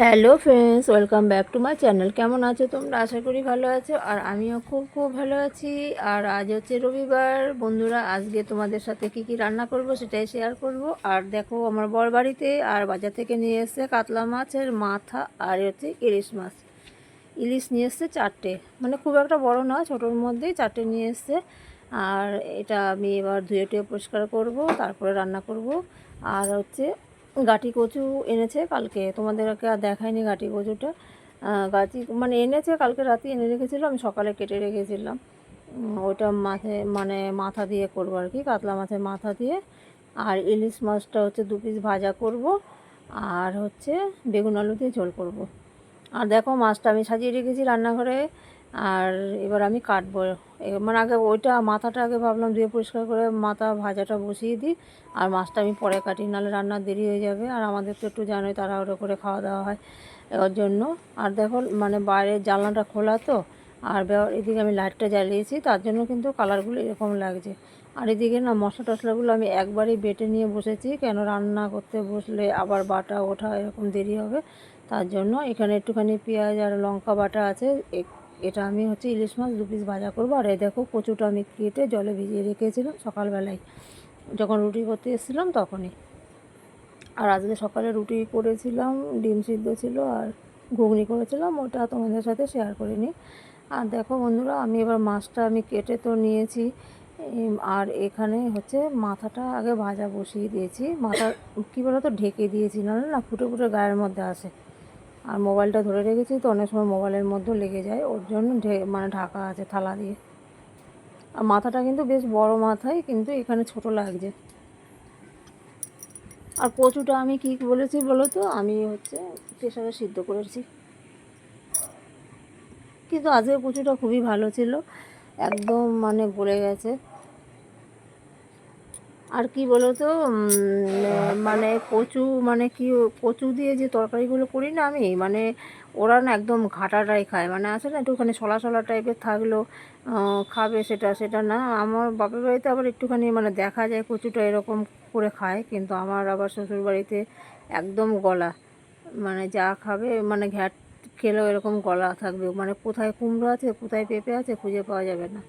Hello friends, welcome back to my channel. কেমন আছো তোমরা? আশা করি ভালো আছো। আর আমিও খুব খুব ভালো আছি। আর আজ হচ্ছে রবিবার। বন্ধুরা, আজকে তোমাদের সাথে কি কি রান্না করব সেটাই শেয়ার করব। আর দেখো, আমার বর বাড়িতে আর বাজার থেকে নিয়ে এসছে কাতলা মাছের মাথা আর হচ্ছে ইলিশ মাছ। ইলিশ নিয়ে এসছে চারটে। মানে খুব একটা বড় না, ছোটোর মধ্যেই চারটে নিয়ে এসছে। আর এটা আমি এবার ধুয়ে টুয়ে পরিষ্কার করব, তারপরে রান্না করব। আর হচ্ছে গাটি কচু এনেছে, কালকে তোমাদেরকে আর দেখায়নি গাটি কচুটা। গাটি মানে এনেছে, কালকে রাতে এনে রেখেছিলো, আমি সকালে কেটে রেখেছিলাম। ওইটা মাছে মানে মাথা দিয়ে করব আর কি, কাতলা মাছের মাথা দিয়ে। আর ইলিশ মাছটা হচ্ছে দু পিস ভাজা করব, আর হচ্ছে বেগুন আলু দিয়ে ঝোল করব। আর দেখো মাছটা আমি সাজিয়ে রেখেছি রান্নাঘরে। আর এবার আমি কাটবো। মানে আগে ওইটা মাথাটা আগে ভাবলাম ধুয়ে পরিষ্কার করে মাথা ভাজাটা বসিয়ে দিই, আর মাছটা আমি পরে কাটি, নাহলে রান্নার দেরি হয়ে যাবে। আর আমাদের তো একটু জানোই তাড়াহুড়ো করে খাওয়া দাওয়া হয় ওর জন্য। আর দেখো মানে বাইরের জানলাটা খোলা তো, আর এদিকে আমি লাইটটা জ্বালিয়েছি, তার জন্য কিন্তু কালারগুলো এরকম লাগছে। আর এদিকে না মশলা টশলাগুলো আমি একবারই বেটে নিয়ে বসেছি, কেন রান্না করতে বসলে আবার বাটা ওঠা এরকম দেরি হবে। তার জন্য এখানে একটুখানি পেঁয়াজ আর লঙ্কা বাটা আছে এটা আমি হচ্ছে ইলিশ মাছ দু পিস ভাজা করব। আর এই দেখো কচুটা আমি কেটে জলে ভিজিয়ে রেখেছিলাম সকালবেলায়। যখন রুটি করতে এসেছিলাম তখনই। আর আজকে সকালে রুটি করেছিলাম, ডিম সিদ্ধ ছিল আর ঘুগনি করেছিলাম, ওটা তোমাদের সাথে শেয়ার করিনি আর দেখো বন্ধুরা, আমি এবার মাছটা আমি কেটে তো নিয়েছি। আর এখানে হচ্ছে মাথাটা আগে ভাজা বসিয়ে দিয়েছি। মাথা কী বলো তো ঢেকে দিয়েছি, নাহলে না ফুটে ফুটে গায়ের মধ্যে আসে। আর মোবাইলটা ধরে রেখেছি তো অনেক সময় মোবাইলের মধ্যেও লেগে যায়, ওর জন্য মানে ঢাকা আছে থালা দিয়ে। আর মাথাটা কিন্তু বেশ বড় মাথায়, কিন্তু এখানে ছোট লাগছে। আর কচুটা আমি কি বলেছি বলো তো? আমি হচ্ছে প্রেশারে সিদ্ধ করেছি। কিন্তু আজকে কচুটা খুবই ভালো ছিল, একদম মানে গলে গেছে। আর কি বলো তো মানে কচু মানে কি কচু দিয়ে যে তরকারিগুলো করি না আমি মানে ওরা না একদম ঘাটাটাই খায়। মানে আছে না একটুখানি সলা সলা টাইপের থাকল খাবে সেটা সেটা না। আমার বাপের বাড়িতে আবার একটুখানি মানে দেখা যায় কচুটা এরকম করে খায়, কিন্তু আমার আবার শ্বশুর বাড়িতে একদম গলা। মানে যা খাবে মানে ঘ্যাট খেলেও এরকম গলা থাকবে। মানে কোথায় কুমড়ো আছে, কোথায় পেঁপে আছে খুঁজে পাওয়া যাবে না।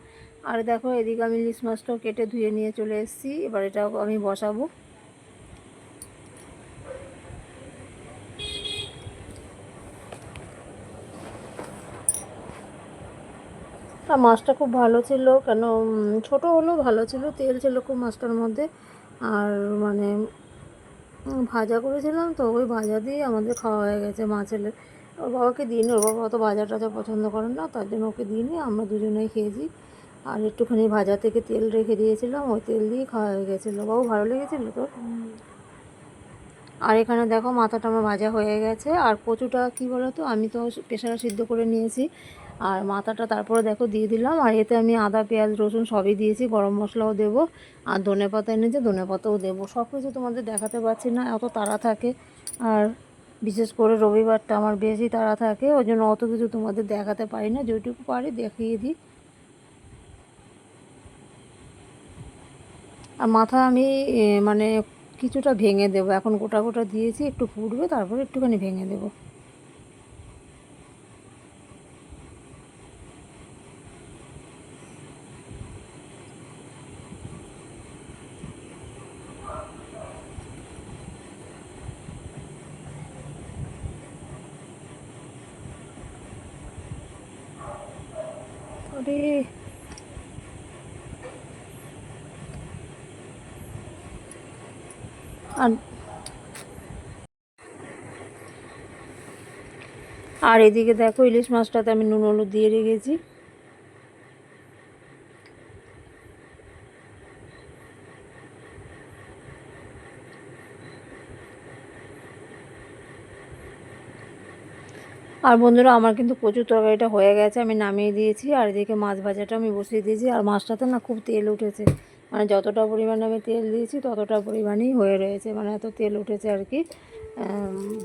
আর দেখো, এদিকে আমি ইলিশ মাছটাও কেটে ধুয়ে নিয়ে চলে এসেছি। এবার এটাও আমি বসাবো। আর মাছটা খুব ভালো ছিল, কেন ছোট হলেও ভালো ছিল, তেল ছিল খুব মাছটার মধ্যে। আর মানে ভাজা করেছিলাম তো, ওই ভাজা দিয়ে আমাদের খাওয়া হয়ে গেছে মাছের। ওর বাবাকে দিইনি, ওর বাবা অত ভাজা টাজা পছন্দ করেন না, তার জন্য ওকে দিইনি, আমরা দুজনেই খেয়েছি। আর একটুখানি ভাজা থেকে তেল রেখে দিয়েছিলাম, ওই তেল দিয়ে খাওয়া হয়ে গেছিল। বাবু, ভালো লেগেছিলো তোর আর এখানে দেখো মাথাটা আমার ভাজা হয়ে গেছে, আর কচুটা কি বলো তো আমি তো প্রেশারে সিদ্ধ করে নিয়েছি। আর মাথাটা তারপরে দেখো দিয়ে দিলাম, আর এতে আমি আদা, পেঁয়াজ, রসুন সবই দিয়েছি, গরম মশলাও দেবো, আর ধনে পাতা এনেছে, ধনে পাতাও দেবো। সব কিছু তোমাদের দেখাতে পারছি না, এত তাড়া থাকে। আর বিশেষ করে রবিবারটা আমার বেশি তাড়া থাকে, ওই জন্য অত কিছু তোমাদের দেখাতে পারি না, যেটুকু পারি দেখিয়ে দিই। আর মাথা আমি মানে কিছুটা ভেঙে দেবো। এখন গোটা গোটা দিয়েছি, একটু ফুটবে, তারপরে একটুখানি ভেঙে দেবো। আরে আর এদিকে দেখো ইলিশ মাছটাতে আমি নুন হলুদ দিয়ে রেখেছি। আর বন্ধুরা, আমার কিন্তু প্রচুর তরকারিটা হয়ে গেছে, আমি নামিয়ে দিয়েছি। আর এদিকে মাছ ভাজাটা আমি বসিয়ে দিয়েছি। আর মাছটাতে না খুব তেল উঠেছে। মানে যতটা পরিমাণে আমি তেল দিয়েছি, ততটা পরিমাণেই হয়ে রয়েছে। মানে এত তেল উঠেছে আর কি।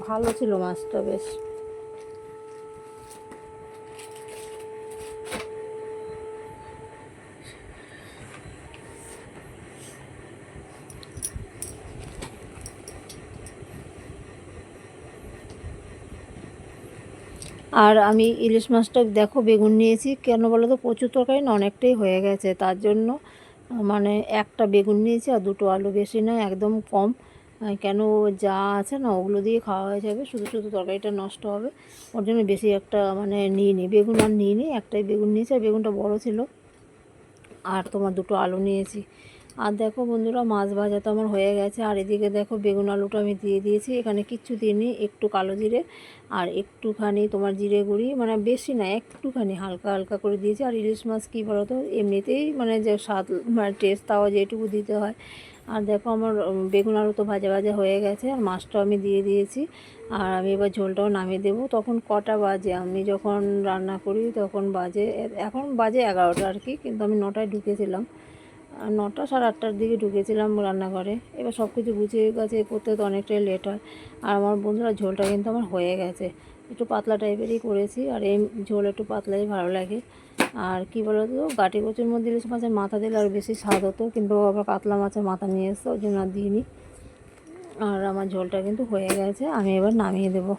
ভালো ছিল মাছটা বেশ। আর আমি ইলিশ মাছটা দেখো বেগুন নিয়েছি। কেন বলো তো প্রচুর তরকারি না অনেকটাই হয়ে গেছে। তার জন্য মানে একটা বেগুন নিয়েছি আর দুটো আলু বেশি নয়, একদম কম। কেন যা আছে না, ওগুলো দিয়ে খাওয়া হয়ে যাবে। শুধু শুধু তরকারিটা নষ্ট হবে। ওর জন্য বেশি একটা মানে নিয়ে নিই বেগুন আর নিয়ে নিই একটাই বেগুন নিয়েছি। আর বেগুনটা বড় ছিল। আর তোমার দুটো আলু নিয়েছি। আর দেখো বন্ধুরা, মাছ ভাজা তো আমার হয়ে গেছে। আর এদিকে দেখো বেগুন আলুটা আমি দিয়ে দিয়েছি। এখানে কিচ্ছু দিইনি, একটু কালো জিরে আর একটুখানি তোমার জিরে গুঁড়ি। মানে বেশি না, একটুখানি হালকা হালকা করে দিয়েছি। আর ইলিশ মাছ কী বলো তো এমনিতেই মানে যে স্বাদ মানে টেস্ট তাও যেটুকু দিতে হয়। আর দেখো আমার বেগুন আলু তো ভাজা ভাজা হয়ে গেছে। আর মাছটাও আমি দিয়ে দিয়েছি। আর আমি এবার ঝোলটাও নামিয়ে দেবো। তখন কটা বাজে? আমি যখন রান্না করি তখন বাজে, এখন বাজে এগারোটা আর কি। কিন্তু আমি নটায় ঢুকেছিলাম। আর নটা সাড়ে আটটার দিকে ঢুকেছিলাম রান্নাঘরে। এবার সব কিছু গুছিয়ে গাছে করতে তো অনেকটাই লেট হয়। আর আমার বন্ধুরা ঝোলটা কিন্তু আমার হয়ে গেছে। একটু পাতলা টাইপেরই করেছি, আর এই ঝোল একটু পাতলাই ভালো লাগে। আর কি বলো তো গাটি কচুর মধ্যে ইলিশ মাছের মাথা দিলে আর বেশি স্বাদ হতো, কিন্তু আবার কাতলা মাছের মাথা নিয়ে এসছে, ওই জন্য আর দিইনি। আর আমার ঝোলটা কিন্তু হয়ে গেছে, আমি এবার নামিয়ে দেবো।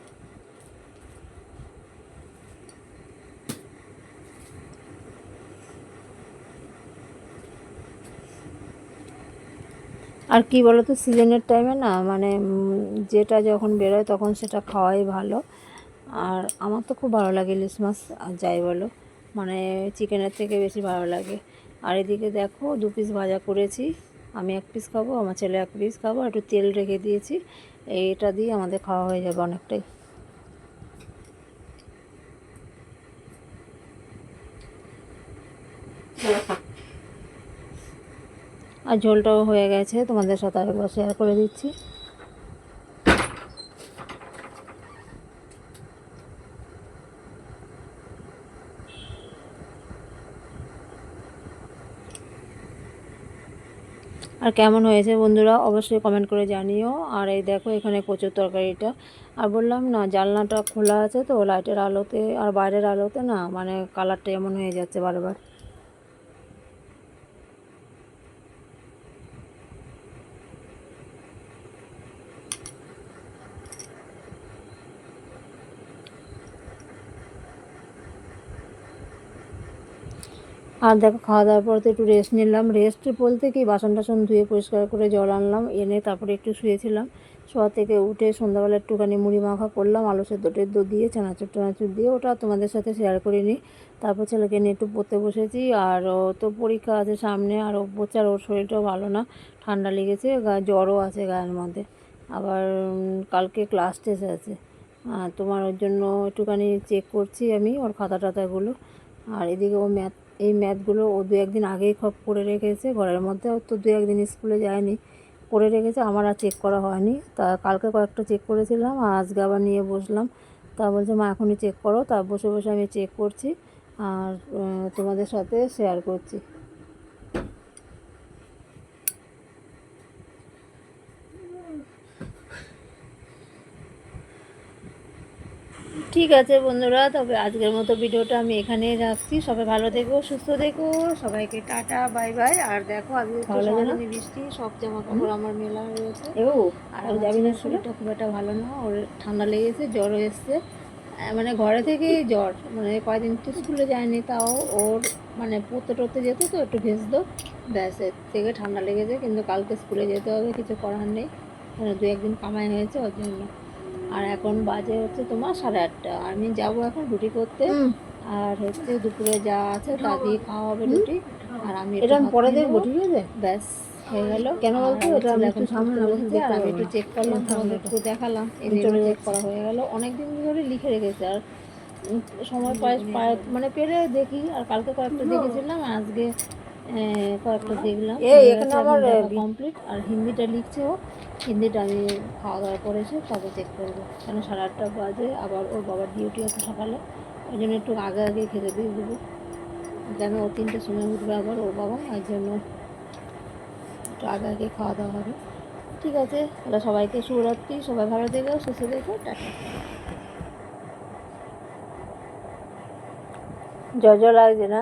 আর কি বলো তো সিজনের টাইমে না মানে যেটা যখন বেরোয় তখন সেটা খাওয়াই ভালো। আর আমার তো খুব ভালো লাগে ইলিশ মাছ, আর যাই বলো মানে চিকেনের থেকে বেশি ভালো লাগে। আর এদিকে দেখো, দু পিস ভাজা করেছি, আমি এক পিস খাব, আমার ছেলে এক পিস খাব একটু তেল রেখে দিয়েছি, এইটা দিয়ে আমাদের খাওয়া হয়ে যাবে অনেকটাই। আর ঝোলটাও হয়ে গেছে, তোমাদের সাথে আরেকবার শেয়ার করে দিচ্ছি। আর কেমন হয়েছে বন্ধুরা, অবশ্যই কমেন্ট করে জানিও। আর এই দেখো, এখানে কচুর তরকারিটা। আর বললাম না, জানলাটা খোলা আছে তো লাইটের আলোতে, আর বাইরের আলোতে না মানে কালারটা এমন হয়ে যাচ্ছে বারবার। আর দেখো, খাওয়া দাওয়ার পর তো একটু রেস্ট নিলাম। রেস্ট বলতে কি বাসন টাসন ধুয়ে পরিষ্কার করে জল আনলাম, এনে তারপরে একটু শুয়েছিলাম। শোয়া থেকে উঠে সন্ধ্যাবেলা একটুখানি মুড়ি মাখা করলাম, আলু সেদ্ধ টেদ্ধ দিয়ে, চানাচুর টানাচুর দিয়ে, ওটা তোমাদের সাথে শেয়ার করিনি তারপর ছেলেকে নিয়ে একটু পড়তে বসেছি, আর তো পরীক্ষা আছে সামনে, আর আর ওর শরীরটাও ভালো না, ঠান্ডা লেগেছে জ্বরও আছে গায়ের মধ্যে। আবার কালকে ক্লাস টেস্ট আছে। তোমার ওর জন্য একটুখানি চেক করছি আমি, ওর খাতা টাতাগুলো আর এদিকে ও ম্যাথ এই ম্যাথগুলো ও দু একদিন আগেই সব করে রেখেছে। ঘরের মধ্যে তো দু একদিন স্কুলে যায়নি। করে রেখেছে, আমার আর চেক করা হয়নি। তা কালকে কয়েকটা চেক করেছিলাম, আর আজকে আবার নিয়ে বসলাম। তা বলছে, মা, এখনই চেক করো। তা বসে বসে আমি চেক করছি, আর তোমাদের সাথে শেয়ার করছি। ঠিক আছে বন্ধুরা তবে আজকের মতো ভিডিওটা আমি এখানেই রাখছি। সবাই ভালো দেখো সুস্থ থেকো সবাইকে টাটা বাই বাই। আর দেখো আজকে লাগে বৃষ্টি সব জামা কাপড় আমার মেলা রয়েছে ও আর যাবি না শরীরটা খুব একটা ভালো না ওর ঠান্ডা লেগেছে জ্বর এসছে। মানে ঘরে থেকেই জ্বর মানে কয়দিন তো স্কুলে যায়নি তাও ওর মানে পড়তে টরতে যেত তো একটু ভেজতো ব্যাস এর থেকে ঠান্ডা লেগেছে কিন্তু কালকে স্কুলে যেতে হবে কিছু করার নেই। মানে দু একদিন কামাই হয়েছে ওর জন্য। আর এখন বাজে হচ্ছে তোমার সাড়ে আটটা। আমি যাব এখন রুটি করতে। আর হচ্ছে দুপুরে যা আছে তা দিয়ে খাওয়া হবে রুটি। আর আমি এটা পরে নেব। ঠিক আছে? ব্যাস হয়ে গেল। কেন বলতো? এটা আমি একটু সামনে আর আমি একটু চেক করলাম তোমাদের একটু দেখালাম। আমি চেক করা হয়ে গেল। অনেক দিন ধরে লিখে রেখেছে আর সময় পায় মানে পেরে দেখি আর কালকে কয়েকটা দেখেছিলাম আজকে কয়েকটা দেখলাম। কমপ্লিট আর হিন্দিটা লিখছে ও। হিন্দিটা আমি খাওয়া দাওয়া করে এসে তবে চেক করব। কেন সাড়ে আটটা বাজে আবার ওর বাবার ডিউটি আছে সকালে। ওই জন্য একটু আগে আগে খেতে দিয়ে দেবো। কেন ও তিনটের সময় উঠবে আবার ওর বাবা ওই জন্য একটু আগে আগে খাওয়া দাওয়া হবে। ঠিক আছে তাহলে সবাইকে শুভরাত্রি সবাই ভালো থেকো সুস্থ থেকো টাটা। জ্বর জ্বর লাগছে না?